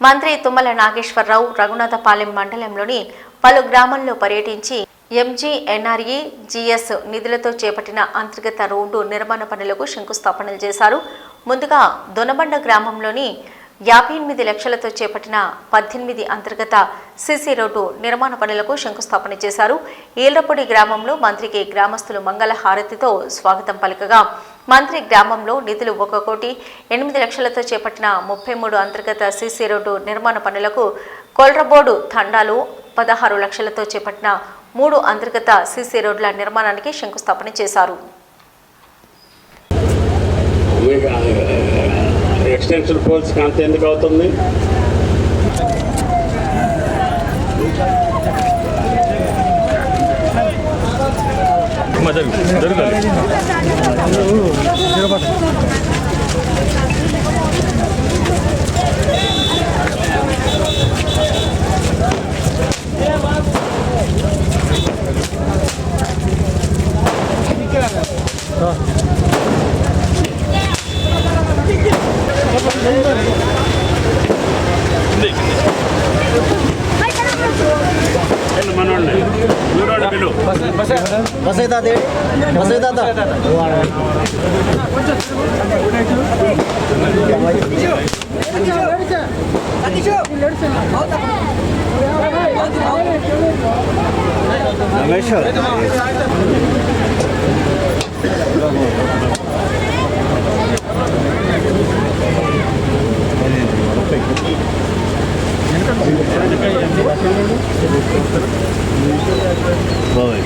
మంత్రి తుమ్మల నాగేశ్వరరావు రఘునాథపాలెం మండలంలోని పలు గ్రామాల్లో పర్యటించి ఎంజీఎన్ఆర్ఈ జీఎస్ జిఎస్ నిధులతో చేపట్టిన అంతర్గత రోడ్డు నిర్మాణ పనులకు శంకుస్థాపనలు చేశారు. ముందుగా దొనబండ గ్రామంలోని యాభై ఎనిమిది లక్షలతో చేపట్టిన పద్దెనిమిది అంతర్గత సిసి రోడ్డు నిర్మాణ పనులకు శంకుస్థాపన చేశారు. ఈళ్ళపూడి గ్రామంలో మంత్రికి గ్రామస్తులు మంగళ హారతితో స్వాగతం పలకగా మంత్రి గ్రామంలో నిధులు ఒక కోటి ఎనిమిది లక్షలతో చేపట్టిన ముప్పై మూడు అంతర్గత సీసీ రోడ్డు నిర్మాణ పనులకు కొల్రబోడు తండాలు పదహారు లక్షలతో చేపట్టిన మూడు అంతర్గత సీసీ రోడ్ల నిర్మాణానికి శంకుస్థాపన చేశారు. ఎక్స్టెన్షన్ పోల్స్ అంత ఎందుకు అవుతుంది? మనోళ్ళని Bro. Masay Dada. Masay Dada. Wow. Ramesh. పోవాలి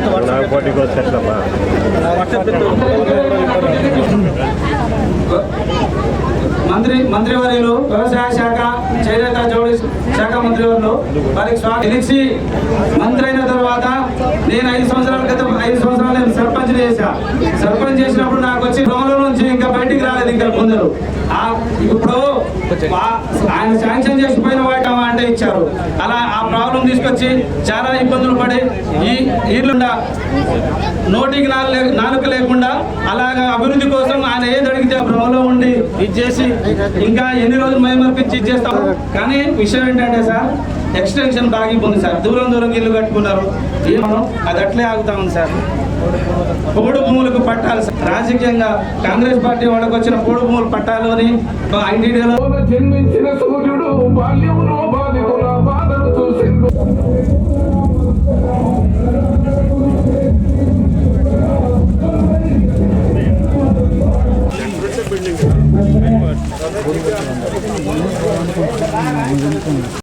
అవుతుందా రమేష్ పోటీకి వచ్చేట్లమ్మా మంత్రి మంత్రివర్యులు వ్యవసాయ శాఖ చేనేత జోడి శాఖ మంత్రివర్యులు వారికి స్వాగతం. గెలిచి మంత్రి అయిన తర్వాత నేను ఐదు సంవత్సరాల క్రితం ఐదు సంవత్సరాలు నేను సర్పంచ్ చేశా. సర్పంచ్ చేసినప్పుడు నాకు వచ్చి భ్రమలో నుంచి ఇంకా బయటికి రాలేదు ఇంకా కొందరు ఇప్పుడు ఆయన శాంక్షన్ చేసిపోయిన వాటి అంటే ఇచ్చారు. అలా ఆ ప్రాబ్లం తీసుకొచ్చి చాలా ఇబ్బందులు పడి ఈ ఈర్లుండా నోటికి నాలుగు లే- నాలుక లేకుండా అలాగా అభివృద్ధి కోసం ఆయన ఏది అడిగితే ఆ భ్రమలో ఉండి ఇది చేసి ఇంకా ఎన్ని రోజులు మైమర్పించి ఇచ్చేస్తాం కానీ విషయం ఏంటంటే సార్ ఎక్స్టెన్షన్ బాగిపోయింది సార్. దూరం దూరం ఇల్లు కట్టుకున్నారు. ఏమో అది అట్లే ఆగుతా ఉంది సార్. పోడు భూములకు పట్టాలి సార్. రాజకీయంగా కాంగ్రెస్ పార్టీ వాళ్ళకి వచ్చిన పోడు భూములు పట్టాలు అని ఐటీడీలో జన్మించిన సూర్యుడు బాల్యములో బాధితుల బాధలు Дякую.